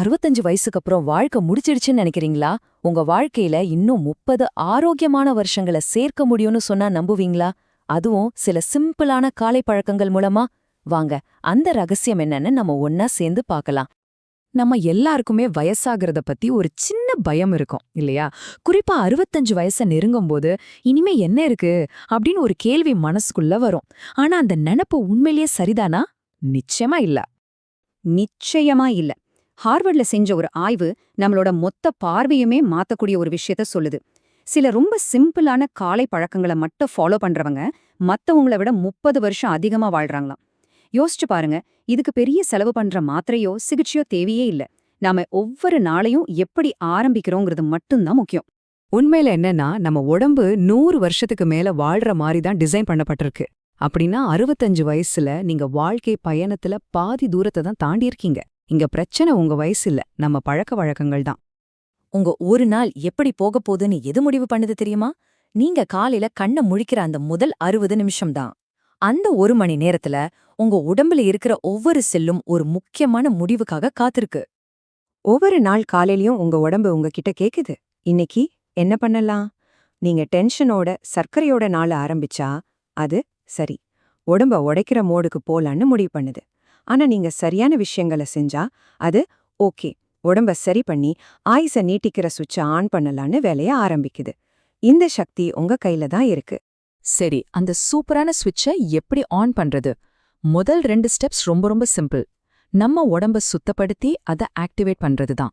அறுபத்தஞ்சு வயசுக்கு அப்புறம் வாழ்க்கை முடிச்சிடுச்சுன்னு நினைக்கிறீங்களா? உங்க வாழ்க்கையில இன்னும் முப்பது ஆரோக்கியமான வருஷங்களை சேர்க்க முடியும்னு சொன்னா நம்புவீங்களா? அதுவும் சில சிம்பிளான காலை பழக்கங்கள் மூலமா. வாங்க அந்த ரகசியம் என்னன்னு நம்ம ஒன்னா சேர்ந்து பார்க்கலாம். நம்ம எல்லாருக்குமே வயசாகிறத பத்தி ஒரு சின்ன பயம் இருக்கும் இல்லையா? குறிப்பா அறுபத்தஞ்சு வயசை நெருங்கும்போது இனிமே என்ன இருக்கு? அப்படின்னு ஒரு கேள்வி மனசுக்குள்ள வரும். ஆனா அந்த நினப்பு உண்மையிலேயே சரிதானா? நிச்சயமா இல்ல. நிச்சயமா இல்ல. ஹார்வர்ட்ல செஞ்ச ஒரு ஆய்வு நம்மளோட மொத்த பார்வையுமே மாத்தக்கூடிய ஒரு விஷயத்த சொல்லுது. சில ரொம்ப சிம்பிளான காலை பழக்கங்களை மட்டும் ஃபாலோ பண்றவங்க மத்தவங்கள விட முப்பது வருஷம் அதிகமா வாழ்றாங்களாம். யோசிச்சு பாருங்க இதுக்கு பெரிய செலவு பண்ற மாத்திரையோ சிகிச்சையோ தேவையே இல்ல. நாம ஒவ்வொரு நாளையும் எப்படி ஆரம்பிக்கிறோங்கிறது மட்டும்தான் முக்கியம். உண்மையில என்னன்னா நம்ம உடம்பு நூறு வருஷத்துக்கு மேல வாழ்ற மாதிரி தான் டிசைன் பண்ணப்பட்டிருக்கு. அப்படின்னா அறுபத்தஞ்சு வயசுல நீங்க வாழ்க்கை பயணத்துல பாதி தூரத்தை தான் தாண்டியிருக்கீங்க இங்க பிரச்சனை உங்க வயசு இல்ல. நம்ம பழக்க வழக்கங்கள் தான். உங்க ஒரு நாள் எப்படி போக போகுதுன்னு எது முடிவு பண்ணுது தெரியுமா? நீங்க காலையில கண்ணை முழிக்கிற அந்த முதல் அறுபது நிமிஷம் தான். அந்த ஒரு மணி நேரத்துல உங்க உடம்புல இருக்கிற ஒவ்வொரு செல்லும் ஒரு முக்கியமான முடிவுக்காக காத்திருக்கு. ஒவ்வொரு நாள் காலையிலயும் உங்க உடம்பு உங்ககிட்ட கேக்குது. இன்னைக்கு என்ன பண்ணலாம்? நீங்க டென்ஷனோட சர்க்கரையோட நாள ஆரம்பிச்சா அது சரி. உடம்ப உடைக்கிற மோடுக்கு போலான்னு முடிவு பண்ணுது. ஆனா நீங்க சரியான விஷயங்களை செஞ்சா அது ஓகே. உடம்ப சரி பண்ணி ஆயுச நீட்டிக்கிற சுவிட்ச ஆன் பண்ணலான்னு வேலைய ஆரம்பிக்குது. இந்த சக்தி உங்க கையில தான் இருக்கு. சரி அந்த சூப்பரான ஸ்விட்சை எப்படி ஆன் பண்றது? முதல் ரெண்டு ஸ்டெப்ஸ் ரொம்ப ரொம்ப சிம்பிள். நம்ம உடம்ப சுத்தப்படுத்தி அதை ஆக்டிவேட் பண்றது தான்.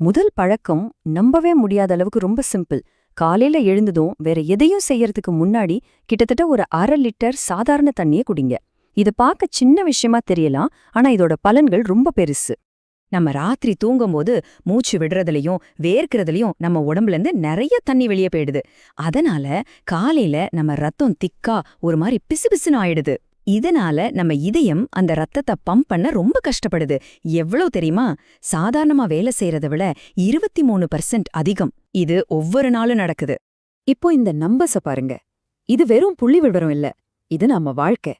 முதல் பழக்கம் நம்பவே முடியாத அளவுக்கு ரொம்ப சிம்பிள். காலையில எழுந்ததும் வேற எதையும் செய்யறதுக்கு முன்னாடி கிட்டத்தட்ட ஒரு அரை லிட்டர் சாதாரண தண்ணிய குடிங்க. இது பார்க்க சின்ன விஷயமா தெரியலாம் ஆனா இதோட பலன்கள் ரொம்ப பெருசு. நம்ம ராத்திரி தூங்கும்போது மூச்சு விடுறதுலயும் வேர்க்கிறதுலையும் நம்ம உடம்புல இருந்து நிறைய தண்ணி வெளியே போயிடுது. அதனால காலையில நம்ம ரத்தம் திக்கா ஒரு மாதிரி பிசுபிசுன்னு ஆயிடுது. இதனால நம்ம இதயம் அந்த ரத்தத்தை பம்ப் பண்ண ரொம்ப கஷ்டப்படுது. எவ்வளவு தெரியுமா? சாதாரணமா வேலை செய்யறதை விட இருபத்தி மூணு பர்சன்ட் அதிகம். இது ஒவ்வொரு நாளும் நடக்குது. இப்போ இந்த நம்பர்ஸை பாருங்க. இது வெறும் புள்ளி விவரம் இல்ல. இது நம்ம வாழ்க்கை.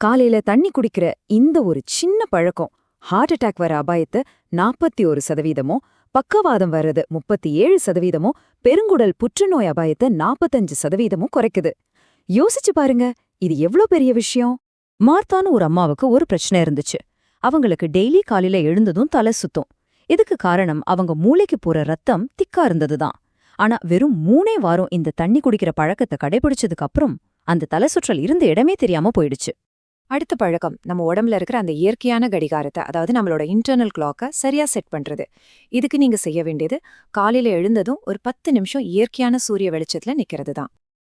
காலையில தண்ணி குடிக்கிற இந்த ஒரு சின்ன பழக்கம். ஹார்ட் அட்டாக் வர அபாயத்தை நாற்பத்தி ஒரு சதவீதமோ பக்கவாதம் வர்றது முப்பத்தி ஏழு சதவீதமோ பெருங்குடல் புற்றுநோய் அபாயத்தை நாற்பத்தஞ்சு சதவீதமும் குறைக்குது. யோசிச்சு பாருங்க இது எவ்ளோ பெரிய விஷயம்? மார்த்தான்னு ஒரு அம்மாவுக்கு ஒரு பிரச்சனை இருந்துச்சு. அவங்களுக்கு டெய்லி காலையில எழுந்ததும் தலை சுத்தும். இதுக்கு காரணம் அவங்க மூளைக்கு போற ரத்தம் திக்கா இருந்ததுதான். ஆனா வெறும் மூணே வாரம் இந்த தண்ணி குடிக்கிற பழக்கத்தை கடைபிடிச்சதுக்கு அப்புறம் அந்த தலை சுற்றல் இருந்த இடமே தெரியாம போயிடுச்சு. அடுத்த பழக்கம் நம்ம உடம்புல இருக்கிற அந்த இயற்கையான கடிகாரத்தை அதாவது நம்மளோட இன்டர்னல் கிளாக்க சரியா செட் பண்றது. இதுக்கு நீங்க செய்ய வேண்டியது காலையில எழுந்ததும் ஒரு பத்து நிமிஷம் இயற்கையான சூரிய வெளிச்சத்துல நிக்கிறது தான்.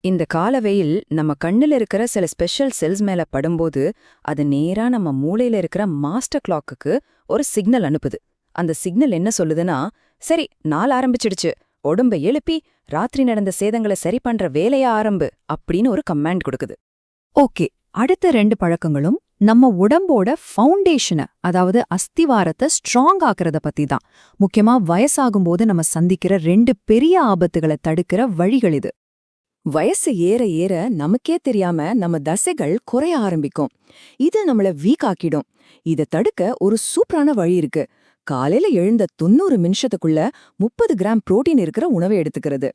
இந்த காலவெயில் நம்ம கண்ணுல இருக்கிற சில ஸ்பெஷல் செல்ஸ் மேல படும்போது அது நேரா நம்ம மூளையில இருக்கிற மாஸ்டர் கிளாக்குக்கு ஒரு சிக்னல் அனுப்புது. அந்த சிக்னல் என்ன சொல்லுதுன்னா சரி நாள் ஆரம்பிச்சிடுச்சு. உடம்ப எழுப்பி ராத்திரி நடந்த சேதங்களை சரி பண்ற வேலைய ஆரம்பு அப்படின்னு ஒரு கமாண்ட் கொடுக்குது. ஓகே அடுத்த ரெண்டு பழக்கங்களும் நம்ம உடம்போட ஃபவுண்டேஷனை அதாவது அஸ்திவாரத்தை ஸ்ட்ராங் ஆக்குறத பத்தி தான் முக்கியமா வயசாகும்போது நம்ம சந்திக்கிற ரெண்டு பெரிய ஆபத்துகளை தடுக்கிற வழிகள் இது. வயசு ஏற ஏற நமக்கே தெரியாம நம்ம தசைகள் குறைய ஆரம்பிக்கும். இது நம்மள வீக் ஆக்கிடும். இத தடுக்க ஒரு சூப்பரான வழி இருக்கு. காலையில எழுந்த தொண்ணூறு நிமிஷத்துக்குள்ள முப்பது கிராம் புரோட்டீன் இருக்கிற உணவை எடுத்துக்கிறது.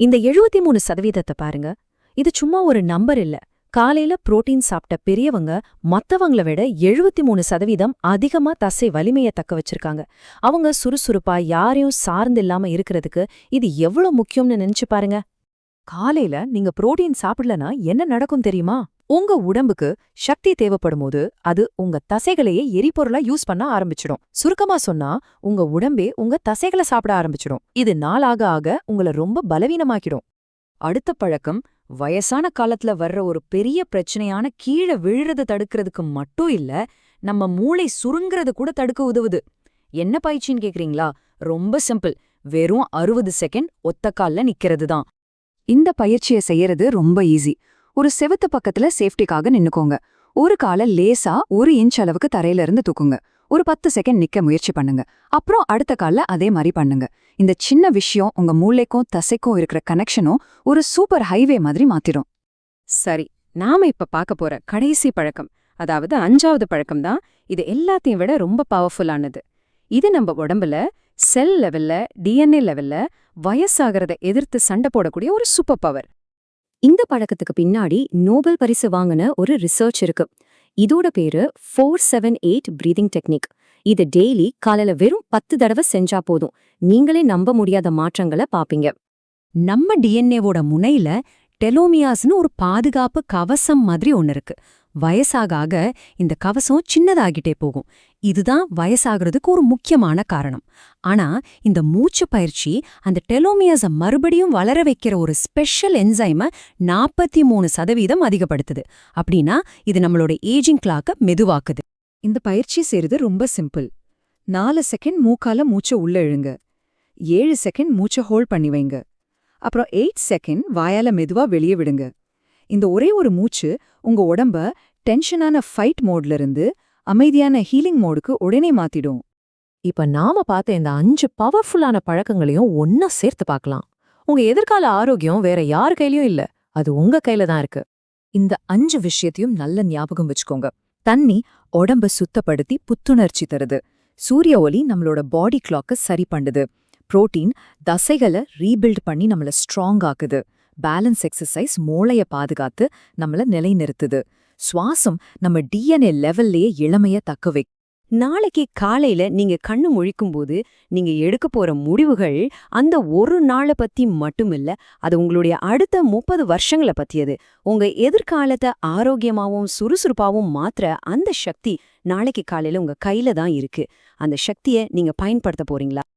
இந்த எழுபத்தி மூணு சதவீதத்தை பாருங்க. இது சும்மா ஒரு நம்பர் இல்ல. காலையில புரோட்டீன் சாப்பிட்ட பெரியவங்க மத்தவங்கள விட எழுபத்தி மூணு சதவீதம் அதிகமா தசை வலிமையை தக்க வச்சிருக்காங்க. அவங்க சுறுசுறுப்பா யாரையும் சார்ந்து இல்லாம இருக்கிறதுக்கு இது எவ்வளவு முக்கியம்னு நினைச்சு பாருங்க. காலையில நீங்க புரோட்டீன் சாப்பிடலனா என்ன நடக்கும் தெரியுமா? உங்க உடம்புக்கு சக்தி தேவைப்படும் போது அது உங்க தசைகளையே எரிபொருளா யூஸ் பண்ண ஆரம்பிச்சிடும். சுருக்கமா சொன்னா உங்க உடம்பே உங்க தசைகளை சாப்பிட ஆரம்பிச்சிடும். இது நாளாக ஆக உங்களை ரொம்ப பலவீனமாக்கிடும். அடுத்த பழக்கம் வயசான காலத்துல வர்ற ஒரு பெரிய பிரச்சனையான கீழே விழுறத தடுக்கிறதுக்கு மட்டும் இல்ல நம்ம மூளை சுருங்கிறத கூட தடுக்க உதவுது. என்ன பயிற்சின்னு கேக்குறீங்களா? ரொம்ப சிம்பிள். வெறும் அறுபது செகண்ட் ஒத்த கால்ல நிக்கிறது தான் இந்த பயிற்சியை செய்யறது ரொம்ப ஈஸி. ஒரு செவுத்து பக்கத்துல சேஃப்டிக்காக நின்னுக்கோங்க. ஒரு கால லேசா ஒரு இன்ச் அளவுக்கு தரையில இருந்து தூக்குங்க. ஒரு பத்து செகண்ட் நிக்க முயற்சி பண்ணுங்க. அப்புறம் அடுத்த கால்ல அதே மாதிரி பண்ணுங்க. இந்த சின்ன விஷயம் உங்க மூளைக்கும் தசைக்கும் இருக்கிற கனெக்ஷனும் ஒரு சூப்பர் ஹைவே மாதிரி மாத்திடும் சரி நாம இப்ப பார்க்க போற கடைசி பழக்கம் அதாவது அஞ்சாவது பழக்கம் தான். இது எல்லாத்தையும் விட ரொம்ப பவர்ஃபுல்லானது இது நம்ம உடம்புல செல் லெவல்ல டிஎன்ஏ லெவல்ல வயசாகிறத எதிர்த்து சண்டை போடக்கூடிய ஒரு சூப்பர் பவர் இந்த பழக்கத்துக்கு பின்னாடி நோபல் பரிசு வாங்கின ஒரு ரிசர்ச் இருக்கு. இதோட பேரு four seven eight breathing technique இது டெய்லி காலையில வெறும் பத்து தடவை செஞ்சா போதும். நீங்களே நம்ப முடியாத மாற்றங்களை பாப்பீங்க. நம்ம டிஎன்ஏவோட முனையில டெலோமியாஸ்னு ஒரு பாதுகாப்பு கவசம் மாதிரி ஒன்னு இருக்கு. வயசாக ஆக இந்த கவசம் சின்னதாகிட்டே போகும். இதுதான் வயசாகிறதுக்கு ஒரு முக்கியமான காரணம். ஆனா இந்த மூச்சு பயிற்சி அந்த டெலோமியாஸ மறுபடியும் வளர வைக்கிற ஒரு ஸ்பெஷல் என்சைமை நாற்பத்தி மூணு சதவீதம் அதிகப்படுத்துது. அப்படின்னா இது நம்மளோட ஏஜிங் கிளாக்க மெதுவாக்குது. இந்த பயிற்சி செய்றது ரொம்ப சிம்பிள் நாலு செகண்ட் மூக்கால மூச்சை உள்ள இழுங்க. ஏழு செகண்ட் மூச்சை ஹோல்ட் பண்ணி வைங்க. அப்புறம் எயிட் செகண்ட் வாயால மெதுவா வெளியே விடுங்க. இந்த ஒரே ஒரு மூச்சு உங்க உடம்ப டென்ஷனான ஃபைட் மோட்ல இருந்து அமைதியான ஹீலிங் மோடுக்கு உடனே மாத்திடும். இப்ப நாம பார்த்த இந்த அஞ்சு பவர்ஃபுல்லான பழக்கங்களையும் ஒன்னா சேர்த்து பார்க்கலாம். உங்க எதிர்கால ஆரோக்கியம் வேற யார் கையிலயும் இல்ல. அது உங்க கையில தான் இருக்கு. இந்த அஞ்சு விஷயத்தையும் நல்ல ஞாபகம் வச்சுக்கோங்க. தண்ணி உடம்ப சுத்தப்படுத்தி புத்துணர்ச்சி தருது. சூரிய ஒளி நம்மளோட பாடி கிளாக்க சரி பண்ணுது. புரோட்டீன் தசைகளை ரீபில்ட் பண்ணி நம்மள ஸ்ட்ராங் ஆக்குது. பேலன்ஸ் எக்ஸசைஸ் மூளைய பாதுகாத்து நம்மள நிலைநிறுத்துது. சுவாசம் நம்ம டிஎன்ஏ லெவல்லையே இளமைய தக்க வை நாளைக்கு காலையில நீங்க கண்ணு முழிக்கும்போது நீங்க எடுக்க போற முடிவுகள் அந்த ஒரு நாளை பத்தி மட்டுமில்ல அது உங்களுடைய அடுத்த முப்பது வருஷங்களை பத்தியது. உங்க எதிர்காலத்தை ஆரோக்கியமாவும் சுறுசுறுப்பாவும் மாத்திர அந்த சக்தி நாளைக்கு காலையில உங்க கையில தான் இருக்கு. அந்த சக்தியை நீங்க பயன்படுத்த போறீங்களா?